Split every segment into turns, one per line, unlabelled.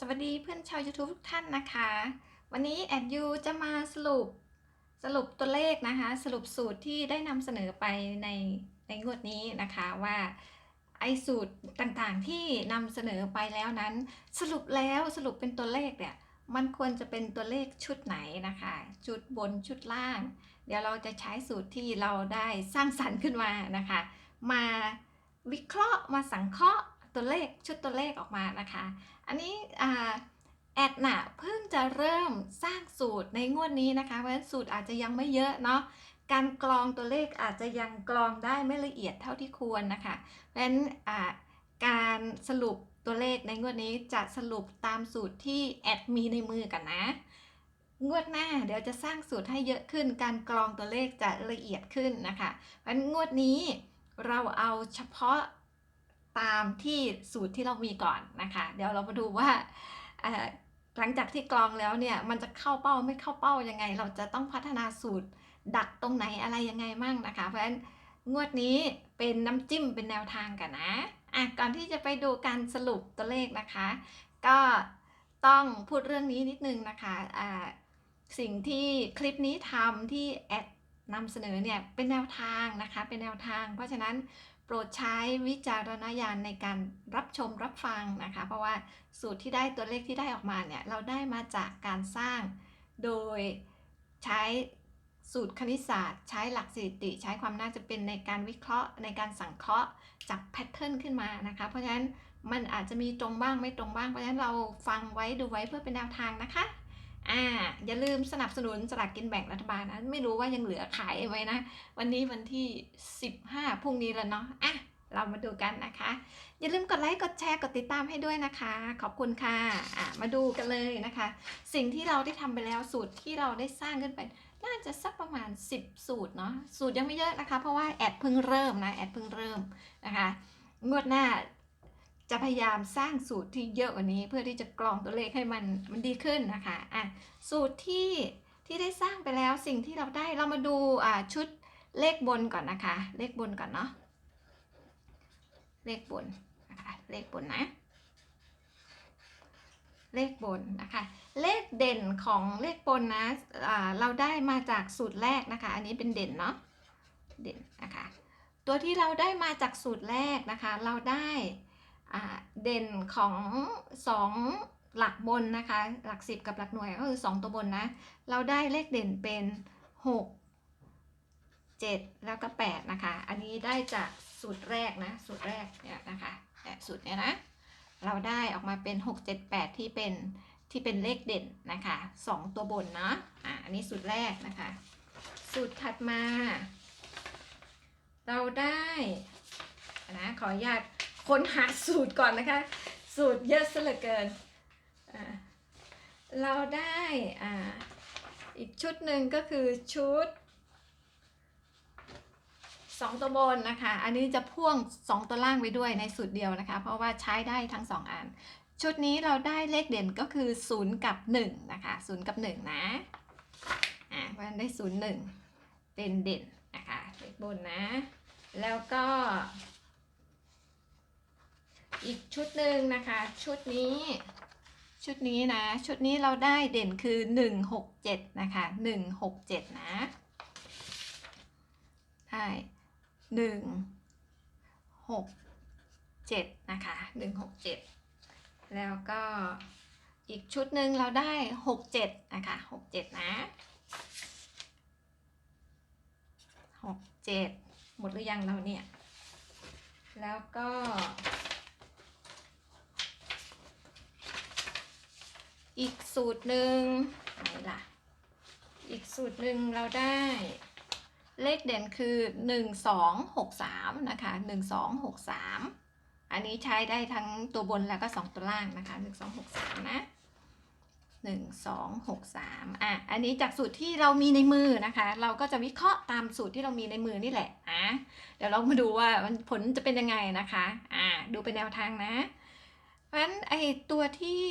สวัสดีเพื่อนชาว YouTube ทุกท่านนะคะ วันนี้แอดยูจะมาสรุปสรุปตัวเลขนะคะ สรุปสูตรที่ได้นำเสนอไปในในงวดนี้นะคะว่าไอ้สูตรต่างๆที่นำเสนอไปแล้วนั้น สรุปแล้วสรุปเป็นตัวเลขเนี่ยมันควรจะเป็นตัวเลขชุดไหนนะคะ ชุดบนชุดล่าง เดี๋ยวเราจะใช้สูตรที่เราได้สร้างสรรค์ขึ้นมานะคะ มาวิเคราะห์มาสังเคราะห์ตัวเลขชุดตัวเลขออกมานะคะ อันนี้แอดน่ะเพิ่งจะเริ่มสร้างสูตรในงวดนี้นะคะ เพราะฉะนั้นสูตรอาจจะยังไม่เยอะเนาะการกรองตัวเลขอาจจะยังกรองได้ไม่ละเอียดเท่าที่ควรนะคะ เพราะฉะนั้นการสรุปตัวเลขในงวดนี้จะสรุปตามสูตรที่แอดมีในมือกันนะ งวดหน้าเดี๋ยวจะสร้างสูตรให้เยอะขึ้น การกรองตัวเลขจะละเอียดขึ้นนะคะเพราะงวดนี้เราเอาเฉพาะ ตามที่สูตรที่เรามีก่อนนะคะ เดี๋ยวเรามาดูว่าหลังจากที่กรองแล้วเนี่ยมันจะเข้าเป้าไม่เข้าเป้ายังไง เราจะต้องพัฒนาสูตรดักตรงไหนอะไรยังไงมั่งนะคะ เพราะฉะนั้นงวดนี้เป็นน้ำจิ้มเป็นแนวทางกันนะอะก่อนที่จะไปดูการสรุปตัวเลขนะคะ ก็ต้องพูดเรื่องนี้นิดนึงนะคะอ่าสิ่งที่คลิปนี้ทำที่แอดนำเสนอเนี่ยเป็นแนวทางนะคะ เป็นแนวทาง เพราะฉะนั้น โปรดใช้วิจารณญาณในการรับชมรับฟังนะคะ เพราะว่าสูตรที่ได้ตัวเลขที่ได้ออกมาเนี่ยเราได้มาจากการสร้าง โดยใช้สูตรคณิตศาสตร์ ใช้หลักสถิติ ใช้ความน่าจะเป็นในการวิเคราะห์ ในการสังเคราะห์จากแพทเทิร์นขึ้นมานะคะ เพราะฉะนั้นมันอาจจะมีตรงบ้างไม่ตรงบ้างเพราะฉะนั้นเราฟังไว้ดูไว้เพื่อเป็นแนวทางนะคะ อ่าอย่าลืมสนับสนุนสลากกินแบ่งรัฐบาลนะไม่รู้ว่ายังเหลือขายไหมนะ วันนี้วันที่ 15พรุ่งนี้แล้วเนาะอะเรามาดูกันนะคะ อย่าลืมกดไลค์กดแชร์กดติดตามให้ด้วยนะคะ ขอบคุณค่ะอะ มาดูกันเลยนะคะ สิ่งที่เราได้ทำไปแล้วสูตรที่เราได้สร้างขึ้นไป น่าจะสักประมาณ 10 สูตรเนาะสูตรยังไม่เยอะนะคะ เพราะว่าแอดเพิ่งเริ่มนะแอดเพิ่งเริ่มนะคะงวดหน้า จะพยายามสร้างสูตรที่เยอะกว่านี้ เพื่อที่จะกรองตัวเลขให้มันมันดีขึ้นนะคะอะสูตรที่ที่ได้สร้างไปแล้วสิ่งที่เราได้เรามาดูอ่าชุดเลขบนก่อนนะคะ เลขบนก่อนเนาะเลขบนนะคะเลขบนนะ เลขบนนะคะ เลขเด่นของเลขบนนะอ่าเราได้มาจากสูตรแรกนะคะ อันนี้เป็นเด่นเนาะเด่นนะคะ ตัวที่เราได้มาจากสูตรแรกนะคะ เราได้ เด่นของสองหลักบนนะคะ หลักสิบกับหลักหน่วยก็คือสองตัวบนนะ เราได้เลขเด่นเป็นหกเจ็ดแล้วก็แปดนะคะ อันนี้ได้จากสูตรแรกนะ สูตรแรกเนี่ยนะคะเนี่ยสูตรเนี้ยนะ เราได้ออกมาเป็นหกเจ็ดแปดที่เป็นที่เป็นเลขเด่นนะคะสองตัวบนเนาะอะอันนี้สูตรแรกนะคะ สูตรถัดมา เราได้นะขออนุญาต ค้นหาสูตรก่อนนะคะ สูตรเยอะซะเหลือเกิน เราได้อ่าอีกชุดหนึ่งก็คือชุดสองตัวบนนะคะ อันนี้จะพ่วงสองตัวล่างไปด้วยในสูตรเดียวนะคะ เพราะว่าใช้ได้ทั้งสองอัน ชุดนี้เราได้เลขเด่นก็คือศูนย์กับหนึ่งนะคะศูนย์กับหนึ่งนะอ่าันได้ศูนย์หนึ่งเป็นเด่นนะคะเลขบนนะ แล้วก็ อีกชุดหนึ่งนะคะ ชุดนี้ ชุดนี้นะ ชุดนี้เราได้เด่นคือ 167 นะคะ 167 นะได้167นะคะ167แล้วก็อีกชุดหนึ่งเราได้67นะคะ67นะ67หมดหรือยังเราเนี่ย แล้วก็ อีกสูตรหนึ่งไหนล่ะ อีกสูตรหนึ่งเราได้ เลขเด่นคือหนึ่งสองหกสามนะคะหนึ่งสองหกสามอันนี้ใช้ได้ทั้งตัวบนแล้วก็สองตัวล่างนะคะหนึ่งสองหกสามนะหนึ่งสองหกสามอะ อันนี้จากสูตรที่เรามีในมือนะคะ เราก็จะวิเคราะห์ตามสูตรที่เรามีในมือนี่แหละอะเดี๋ยวเรามาดูว่ามันผลจะเป็นยังไงนะคะ อะดูเป็นแนวทางนะเพราะฉะนั้นไอตัวที่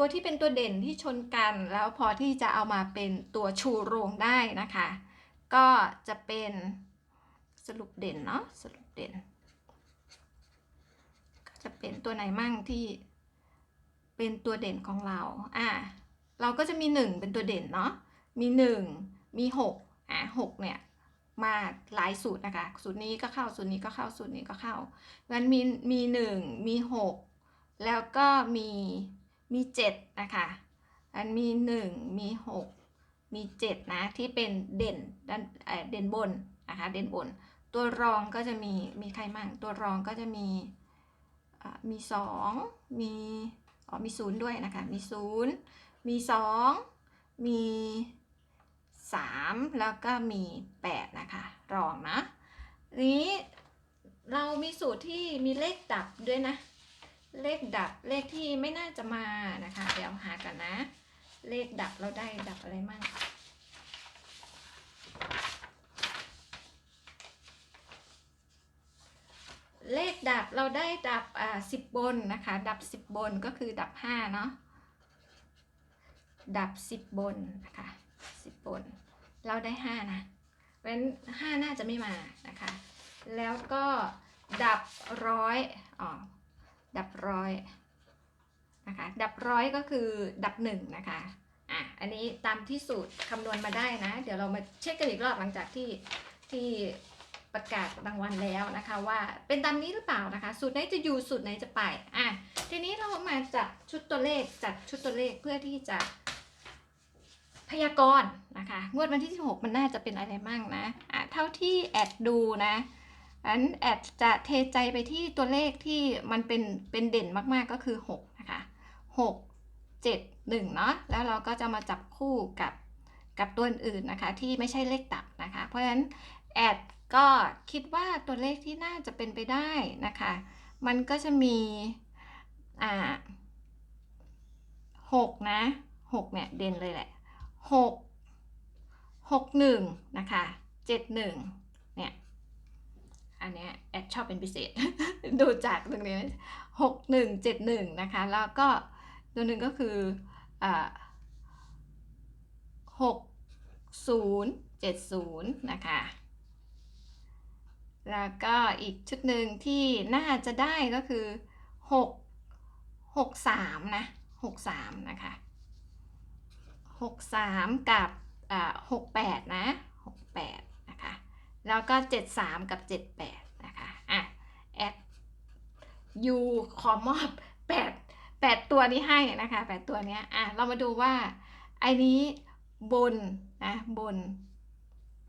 ตัวที่เป็นตัวเด่นที่ชนกันแล้วพอที่จะเอามาเป็นตัวชูโรงได้นะคะ ก็จะเป็นสรุปเด่นเนาะสรุปเด่น ก็จะเป็นตัวไหนมั่งที่เป็นตัวเด่นของเราอะเราก็จะมี 1 เป็นตัวเด่นเนาะมี 1 มี6อะ6เนี่ยมาหลายสูตรนะคะ สูตรนี้ก็เข้า สูตรนี้ก็เข้า สูตรนี้ก็เข้างั้นมีมี1มี6แล้วก็มี มี7นะคะอันมี 1 มี 6 มี 7 นะ ที่เป็นเด่นด้านเอเด่นบนนะคะเด่นบน ตัวรองก็จะมีมีใครมั่ง ตัวรองก็จะมีอ่ามี 2 มีอ๋อมี 0 ด้วยนะคะ มี 0 มี 2 มี 3 แล้วก็มี 8 นะคะ รองนะนี้เรามีสูตรที่มีเลขดับด้วยนะ เลขดับเลขที่ไม่น่าจะมานะคะ เดี๋ยวหากันนะ เลขดับเราได้ดับอะไรมั่งเลขดับเราได้ดับอ่าสิบบนนะคะ ดับสิบบนก็คือดับห้าเนาะดับสิบบนนะคะสิบบน เราได้ห้านะเพราะฉะนั้นห้าน่าจะไม่มานะคะ แล้วก็ดับร้อยอ๋อ ดับร้อยนะคะ ดับร้อยก็คือดับหนึ่งนะคะ อะ อันนี้ตามที่สูตรคำนวณมาได้นะ เดี๋ยวเรามาเช็คกันอีกรอบหลังจากที่ที่ประกาศรางวัลแล้วนะคะ ว่าเป็นตามนี้หรือเปล่านะคะ สูตรไหนจะอยู่สูตรไหนจะไป อะ ทีนี้เรามาจัดชุดตัวเลขจัดชุดตัวเลขเพื่อที่จะพยากรณ์นะคะ งวดวันที่ 16 มันน่าจะเป็นอะไรมั่งนะ อะ เท่าที่แอดดูนะ อันแอดจะเทใจไปที่ตัวเลขที่มันเป็นเป็นเด่นมากๆก็คือ 6 นะคะ 6 7 1 เนาะแล้วเราก็จะมาจับคู่กับกับตัวอื่นนะคะ ที่ไม่ใช่เลขตับนะคะ เพราะฉะนั้นแอดก็คิดว่าตัวเลขที่น่าจะเป็นไปได้นะคะ มันก็จะมีอ่าหกนะหกเนี่ยเด่นเลยแหละหกหกหนึ่งนะคะเจ็ดหนึ่ง อันนี้แอดชอบเป็นพิเศษ ดูจากตรงนี้หกหนึ่งเจ็ดหนึ่งนะคะ แล้วก็ตัวหนึ่งก็คือหกศูนย์เจ็ดศูนย์นะคะ แล้วก็อีกชุดหนึ่งที่น่าจะได้ก็คือหกหกสามนะหกสามนะคะหกสามกับหกแปดนะหกแปด แล้วก็ 73 กับ 78 นะคะ อะ แอดยูขอมอบ 8 8 ตัวนี้ให้นะคะ 8 ตัวนี้อะ เรามาดูว่า ไอ้นี้บนนะบน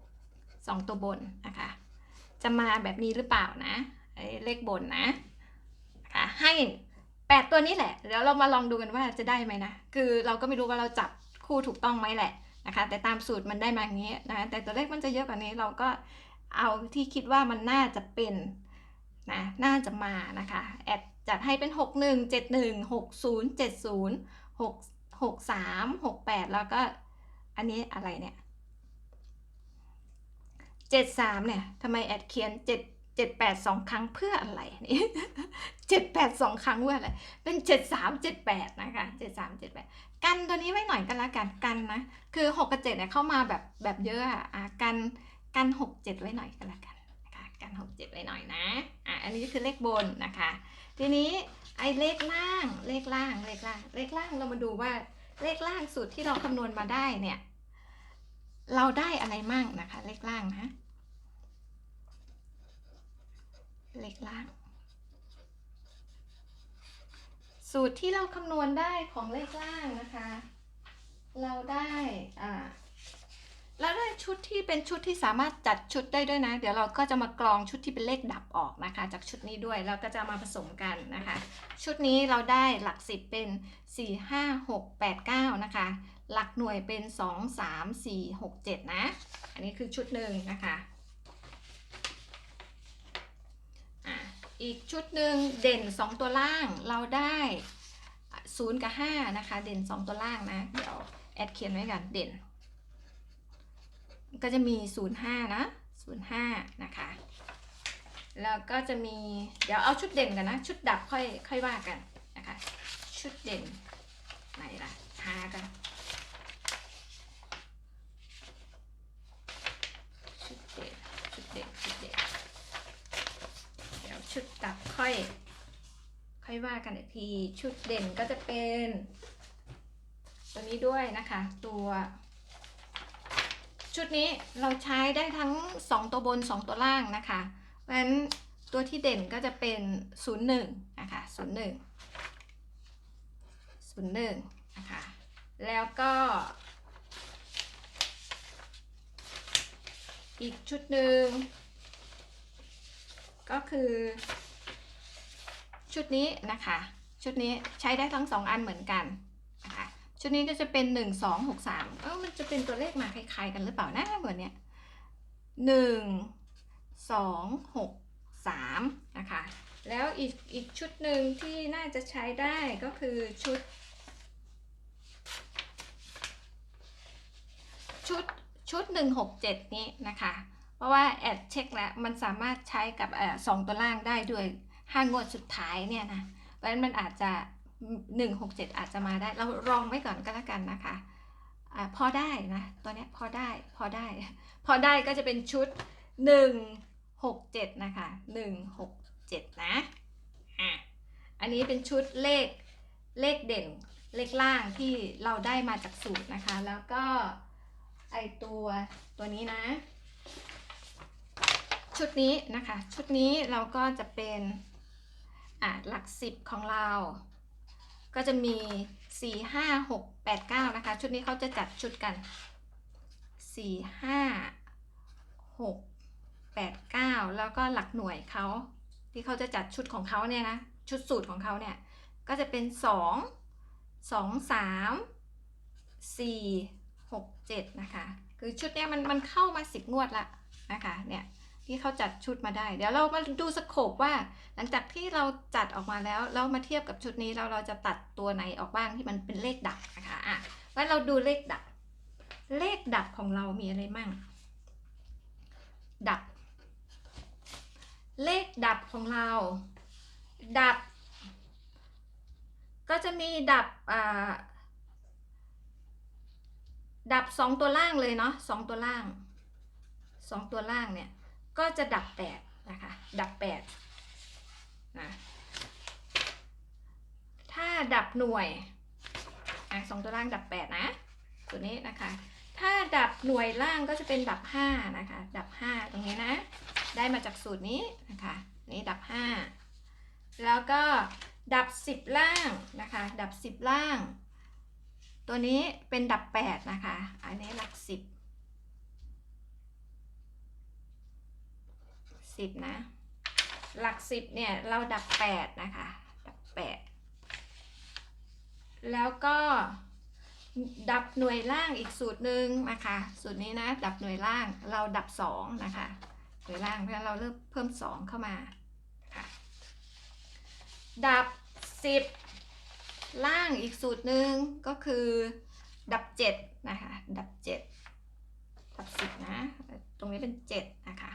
2 ตัวบนนะคะ จะมาแบบนี้หรือเปล่านะไอ้เลขบนนะนะคะให้8ตัวนี้แหละ เดี๋ยวเรามาลองดูกันว่าจะได้ไหมนะ คือเราก็ไม่รู้ว่าเราจับคู่ถูกต้องไหมแหละ นะคะแต่ตามสูตรมันได้มาอย่างนี้นะแต่ตัวเลขมันจะเยอะกว่านี้เราก็เอาที่คิดว่ามันน่าจะเป็นนะน่าจะมานะคะแอดจัดให้เป็น 6 1 7 1 6 0 7 0 6 6 3 6 8 แล้วก็อันนี้อะไรเนี่ย 7 3เนี่ยทำไมแอดเขียน7 7 8 2ครั้งเพื่ออะไรนี่7 8 2ครั้งเพื่ออะไร เป็น7 3 7 8นะคะ7 3 7 8กันตัวนี้ไว้หน่อยกันละกันกันนะ คือ6กับ7เนี่ยเข้ามาแบบแบบเยอะอะอะกันกัน6 7ไว้หน่อยกันละกันนะคะกัน6 7ไว้หน่อยนะอะอันนี้คือเลขบนนะคะ ทีนี้ไอ้เลขล่างเลขล่างเลขล่างเลขล่างเรามาดูว่าเลขล่างสูตรที่เราคำนวณมาได้เนี่ย เราได้อะไรมั่งนะคะ เลขล่างนะ เลขล่าง สูตรที่เราคำนวณได้ของเลขล่างนะคะ เราได้อ่าเราได้ชุดที่เป็นชุดที่สามารถจัดชุดได้ด้วยนะ เดี๋ยวเราก็จะมากรองชุดที่เป็นเลขดับออกนะคะ จากชุดนี้ด้วยเราก็จะมาผสมกันนะคะ ชุดนี้เราได้หลักสิบเป็น 4 5 6 8 9 นะคะ หลักหน่วยเป็น 2 3 4 6 7 นะ อันนี้คือชุดหนึ่งนะคะ อีกชุดหนึ่งเด่น 2 ตัวล่างเราได้0กับ5นะคะ เด่น 2 ตัวล่างนะ เดี๋ยวแอดเขียนไว้กันเด่น ก็จะมี 05 นะ 05 นะคะ แล้วก็จะมีเดี๋ยวเอาชุดเด่นกันนะ ชุดดับค่อยค่อยว่ากันนะคะ ชุดเด่นไหนล่ะหากัน ชุดเด่น ชุดดับค่อยค่ค่อยว่ากันอีกที ชุดเด่นก็จะเป็น ตัวนี้ด้วยนะคะ ตัว ชุดนี้เราใช้ได้ทั้ง 2 ตัวบน 2 ตัวล่างนะคะเพราะฉะนั้นตัวที่เด่นก็จะเป็น 01 นะคะ 01 01 นะคะ แล้วก็ อีกชุดหนึ่ง ก็คือ ชุดนี้นะคะ ชุดนี้ใช้ได้ทั้งสองอันเหมือนกันนะคะชุดนี้ก็จะเป็นหนึ่งสองหกสามเออมันจะเป็นตัวเลขมาคล้ายๆกันหรือเปล่านะเหมือนเนี้ยหนึ่งสองหกสามนะคะ แล้วอีกอีกชุดหนึ่งที่น่าจะใช้ได้ก็คือชุด ชุดชุด167นี้นะคะ เพราะว่าแอดเช็คแล้วมันสามารถใช้กับสองตัวล่างได้ด้วยห้างวดสุดท้ายเนี่ยนะเพราะฉะนั้นมันอาจจะ 167 อาจจะมาได้ เราลองไว้ก่อนก็แล้วกันนะคะอ่าพอได้นะตัวเนี้ยพอได้พอได้ พอได้ก็จะเป็นชุด 167 นะคะ 167 นะอะอันนี้เป็นชุดเลขเลขเด่นเลขล่างที่เราได้มาจากสูตรนะคะ แล้วก็ไอตัวตัวนี้นะ ชุดนี้นะคะ ชุดนี้เราก็จะเป็นอะหลักสิบของเรา ก็จะมี 4 5 6 8 9 นะคะ ชุดนี้เขาจะจัดชุดกัน 4 5 6 8 9 แล้วก็หลักหน่วยเขาที่เขาจะจัดชุดของเขาเนี่ยนะ ชุดสูตรของเขาเนี่ย ก็จะเป็น 2 2 3 4หกเจ็ดนะคะ คือชุดเนี้ยมันมันเข้ามาสิบงวดละนะคะเนี่ย ที่เขาจัดชุดมาได้ เดี๋ยวเรามาดูสโคปว่า หลังจากที่เราจัดออกมาแล้วเรามาเทียบกับชุดนี้เราเราจะตัดตัวไหนออกบ้างที่มันเป็นเลขดับนะคะอะว่าเราดูเลขดับ เลขดับของเรามีอะไรมั่ง ดับ เลขดับของเรา ดับ ก็จะมีดับอ่าดับสองตัวล่างเลยเนาะสองตัวล่างสองตัวล่างเนี่ย ก็จะดับแปดนะคะ ดับแปดนะถ้าดับหน่วยอะสองตัวล่างดับแปดนะ ตัวนี้นะคะ ถ้าดับหน่วยล่างก็จะเป็นดับห้านะคะ ดับห้าตรงนี้นะ ได้มาจากสูตรนี้นะคะ นี่ดับห้าแล้วก็ดับสิบล่างนะคะ ดับสิบล่าง ตัวนี้เป็นดับ8นะคะ อันนี้หลัก 10 10นะ หลัก10เนี่ยเราดับ8นะคะ ดับ8แล้วก็ดับหน่วยล่างอีกสูตรหนึ่งนะคะ สูตรนี้นะ ดับหน่วยล่างเราดับ2นะคะ หน่วยล่างเพราะฉะนั้นเราเริ่มเพิ่ม2เข้ามาค่ะดับ10ล่างอีกสูตรหนึ่งก็คือดับเจ็ดนะคะ ดับเจ็ดดับสิบนะ ตรงนี้เป็นเจ็ดนะคะ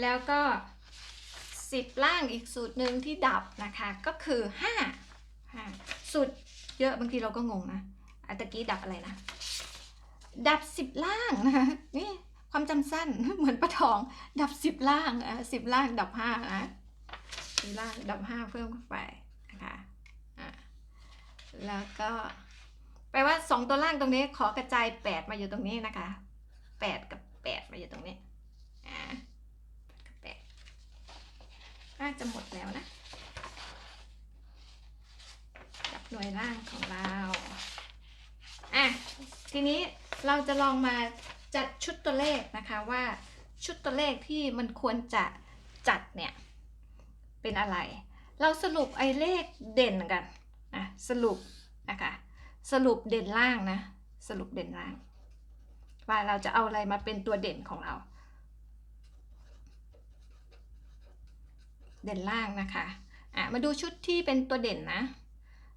แล้วก็สิบล่างอีกสูตรหนึ่งที่ดับนะคะก็คือห้าสูตรเยอะบางทีเราก็งงนะอัตะกี้ดับอะไรนะ ดับสิบล่างนะคะนี่ความจำสั้นเหมือนประทองดับสิบล่างอะสิบล่างดับห้านะสีล่างดับห้าเพิ่มเข้าไปนะคะอะแล้วก็แปลว่าสองตัวล่างตรงนี้ขอกระจายแปดมาอยู่ตรงนี้นะคะแปดกับแปดมาอยู่ตรงนี้อ่า น่าจะหมดแล้วนะ กับหน่วยล่างของเรา อะ ทีนี้เราจะลองมาจัดชุดตัวเลขนะคะว่าชุดตัวเลขที่มันควรจะจัดเนี่ย เป็นอะไร เราสรุปไอ้เลขเด่นกันนะสรุปนะคะสรุปเด่นล่างนะ สรุปเด่นล่าง ว่าเราจะเอาอะไรมาเป็นตัวเด่นของเรา เด่นล่างนะคะอะมาดูชุดที่เป็นตัวเด่นนะ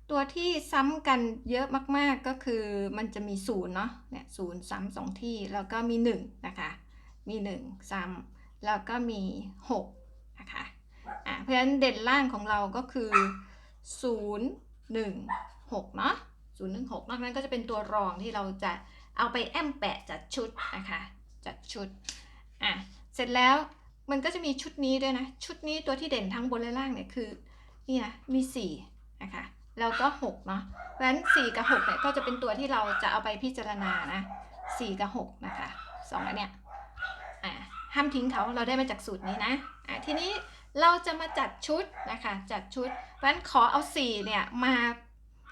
ตัวที่ซ้ำกันเยอะมากๆก็คือมันจะมีศูนย์เนาะเนี่ยศูนย์ซ้ำสองที่แล้วก็มีหนึ่งนะคะมีหนึ่งซ้ำแล้วก็มีหกนะคะอะเพราะฉะนั้นเด่นล่างของเราก็คือ 0 1 6เนาะ0 1 6นอกนั้นก็จะเป็นตัวรองที่เราจะเอาไปแอมแปะจัดชุดนะคะจัดชุดอะเสร็จแล้ว มันก็จะมีชุดนี้ด้วยนะ ชุดนี้ตัวที่เด่นทั้งบนและล่างเนี่ยคือนี่นะมีสี่นะคะแล้วก็หกเนาะเพราะฉะนั้นสี่กับหกเนี่ยก็จะเป็นตัวที่เราจะเอาไปพิจารณานะสี่กับหกนะคะสองอันเนี้ยอ่าห้ามทิ้งเขาเราได้มาจากสูตรนี้นะอ่าทีนี้เราจะมาจัดชุดนะคะจัดชุด เพราะฉะนั้นขอเอาสี่เนี่ยมา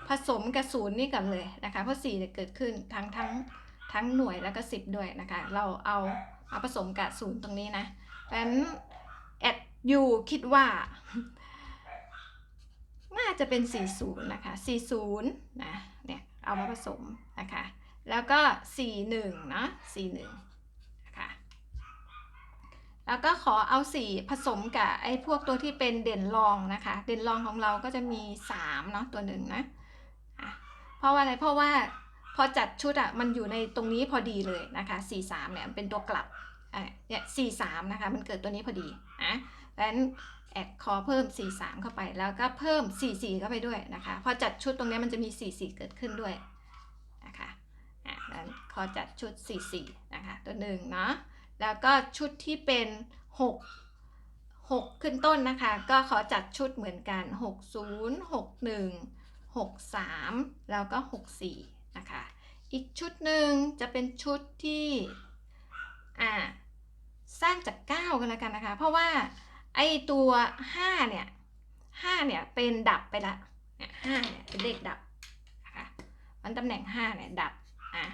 ผสมกับศูนย์นี่กันเลยนะคะเพราะสี่เนี่ยเกิดขึ้นทั้งทั้งทั้งหน่วยแล้วก็สิบด้วยนะคะ เราเอามาผสมกับศูนย์ตรงนี้นะ เพราะฉะนั้นแอดยูคิดว่า น่าจะเป็น 40 นะคะ 40 นะ เนี่ย เอามาผสมนะคะ แล้วก็ 41 เนาะ41 นะคะ แล้วก็ขอเอา 4 ผสมกับไอ้พวกตัวที่เป็นเด่นรองนะคะ เด่นรองของเราก็จะมี 3 เนาะตัวหนึ่งนะะเพราะว่าอะไร เพราะว่าพอจัดชุดอะมันอยู่ในตรงนี้พอดีเลยนะคะ 43 เนี่ยเป็นตัวกลับ อะเนี่ย43นะคะ มันเกิดตัวนี้พอดีนะดังนั้นแอดคอเพิ่ม 43 เข้าไป แล้วก็เพิ่ม 44 เข้าไปด้วยนะคะ พอจัดชุดตรงนี้มันจะมี 44 เกิดขึ้นด้วยนะคะอะดังนั้นขอจัดชุด 44 นะคะ ตัวหนึ่งเนาะ แล้วก็ชุดที่เป็น 6 6 ขึ้นต้นนะคะ ก็ขอจัดชุดเหมือนกัน 60 61 63 แล้วก็ 64 นะคะ อีกชุดหนึ่งจะเป็นชุดที่ อ่าสร้างจาก9กันแล้วกันนะคะ เพราะว่าไอตัว5เนี่ย5เนี่ยเป็นดับไปละเนี่ย5เนี่ยเป็นเลขดับนะคะมันตำแหน่ง5เนี่ยดับอะ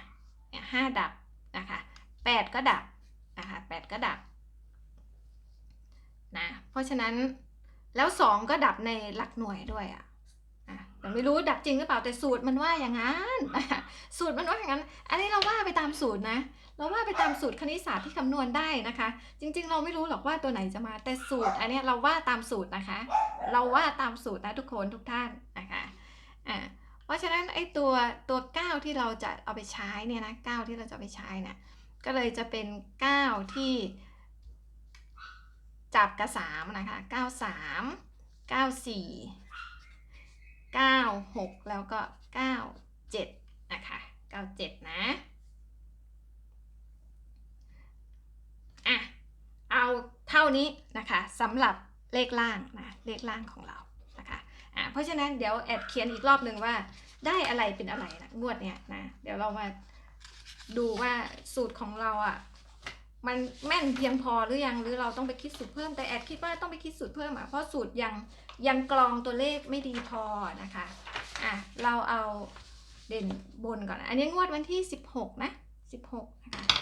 เนี่ย5ดับนะคะ8ก็ดับนะคะ8ก็ดับนะเพราะฉะนั้นแล้ว 2 ก็ดับในหลักหน่วยด้วยอะแต่ไม่รู้ดับจริงหรือเปล่าแต่สูตรมันว่าอย่างนั้น สูตรมันว่าอย่างนั้น อันนี้เราว่าไปตามสูตรนะ เราว่าไปตามสูตรคณิตศาสตร์ที่คำนวณได้นะคะ จริงๆ เราไม่รู้หรอกว่าตัวไหนจะมาแต่สูตร อันนี้เราว่าตามสูตรนะคะ เราว่าตามสูตรนะทุกคนทุกท่านนะคะอ่าเพราะฉะนั้นไอ้ตัวตัว 9 ที่เราจะเอาไปใช้เนี่ยนะ9ที่เราจะไปใช้เนี่ยก็เลยจะเป็น 9 ที่จับกับ3นะคะ 93 94 96 แล้วก็ 97 นะคะ 97 นะ อะเอาเท่านี้นะคะสำหรับเลขล่างนะเลขล่างของเรานะคะอะเพราะฉะนั้นเดี๋ยวแอดเขียนอีกรอบหนึ่งว่าได้อะไรเป็นอะไรนะงวดเนี้ยนะเดี๋ยวเรามาดูว่าสูตรของเราอะ่ะมันแม่นเพียงพอหรือยังหรือเราต้องไปคิดสูตรเพิ่มแต่แอดคิดว่าต้องไปคิดสูตรเพิ่มอะเพราะสูตรยังยังกรองตัวเลขไม่ดีพอนะคะอะเราเอาเด่นบนก่อน อันนี้งวดวันที่ 16 นะ 16นะคะ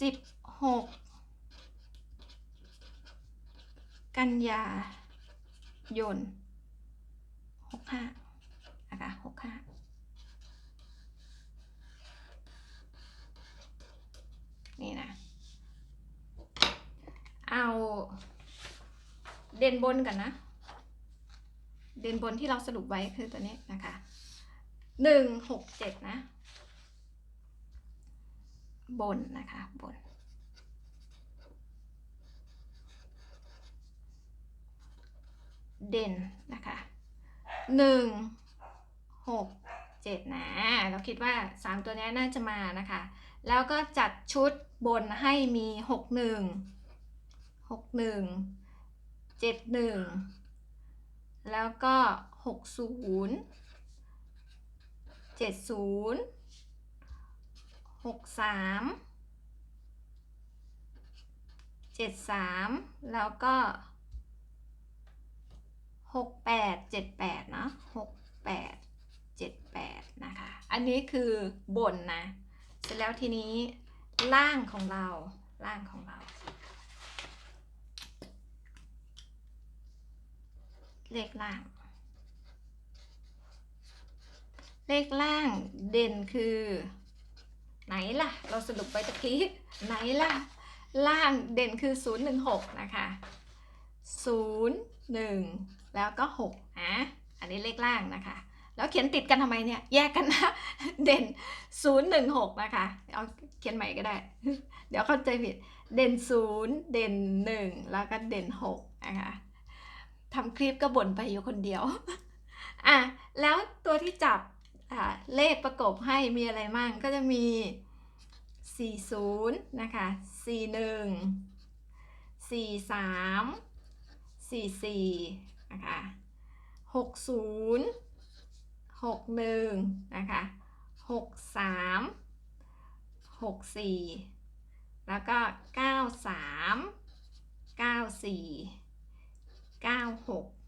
สิบหกกันยายนหกห้านะคะหกห้านี่นะ เอาเด่นบนกันนะ เด่นบนที่เราสรุปไว้คือตัวนี้นะคะหนึ่งหกเจ็ดนะ บนนะคะบน เด่นนะคะหนึ่งหกเจ็ดนะ เราคิดว่าสามตัวนี้น่าจะมานะคะ แล้วก็จัดชุดบนให้มีหกหนึ่งหกหนึ่งเจ็ดหนึ่งแล้วก็หกศูนย์เจ็ดศูนย์ หกสามเจ็ดสามแล้วก็หกแปดเจ็ดแปดเนาะหกแปดเจ็ดแปดนะคะ อันนี้คือบนนะ เสร็จแล้วทีนี้ล่างของเราล่างของเรา เลขล่าง เลขล่างเด่นคือ ไหนล่ะ เราสรุปไปตะกี้ ไหนล่ะ ล่างเด่นคือ 016 นะคะ 01 แล้วก็6นะอันนี้เลขล่างนะคะ แล้วเขียนติดกันทำไมเนี่ย แยกกันนะ เด่น 016 นะคะ เอาเขียนใหม่ก็ได้ เดี๋ยวเข้าใจผิด เด่น 0 เด่น 1 แล้วก็เด่น 6 นะคะทำคลิปก็บ่นไปอยู่คนเดียว อะ แล้วตัวที่จับ เลขประกบให้มีอะไรมั่งก็จะมี 40 นะคะ 41 43 44 นะคะ 60 61 นะคะ 63 64 แล้วก็ 93 94 96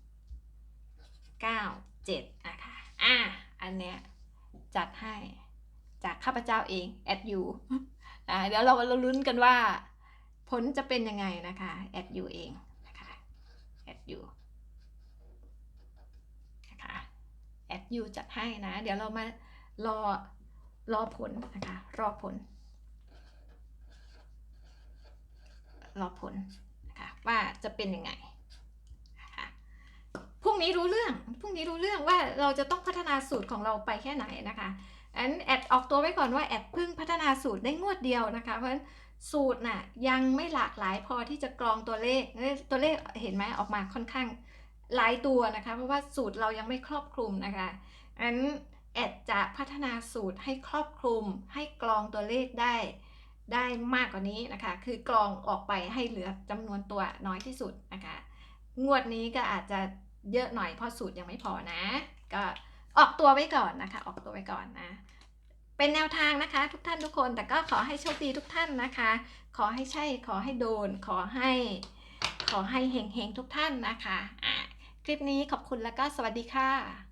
97 นะคะ อะ อันเนี้ย จัดให้ จากข้าพเจ้าเอง at you อ่เดี๋ยวเราเราลุ้นกันว่า ผลจะเป็นยังไงนะคะ at you เองนะคะ at you นะคะ at you จัดให้นะ เดี๋ยวเรามารอรอผลนะคะรอผล รอผลนะคะว่าจะเป็นยังไง นี้รู้เรื่องพรุ่งนี้รู้เรื่องว่าเราจะต้องพัฒนาสูตรของเราไปแค่ไหนนะคะอันแอดออกตัวไว้ก่อนว่าแอดเพิ่งพัฒนาสูตรได้งวดเดียวนะคะ เพราะฉะนั้นสูตรน่ะยังไม่หลากหลายพอที่จะกรองตัวเลขตัวเลขเห็นไหมออกมาค่อนข้างหลายตัวนะคะ เพราะว่าสูตรเรายังไม่ครอบคลุมนะคะอันแอดจะพัฒนาสูตรให้ครอบคลุม ให้กรองตัวเลขได้ได้มากกว่านี้นะคะ คือกรองออกไปให้เหลือจำนวนตัวน้อยที่สุดนะคะ งวดนี้ก็อาจจะ เยอะหน่อยเพราะสูตรยังไม่พอนะ ก็ออกตัวไว้ก่อนนะคะ ออกตัวไว้ก่อนนะ เป็นแนวทางนะคะ ทุกท่านทุกคนแต่ก็ขอให้โชคดีทุกท่านนะคะ ขอให้ใช่ขอให้โดน ขอให้ ขอให้เฮงๆทุกท่านนะคะะคลิปนี้ขอบคุณแล้วก็สวัสดีค่ะ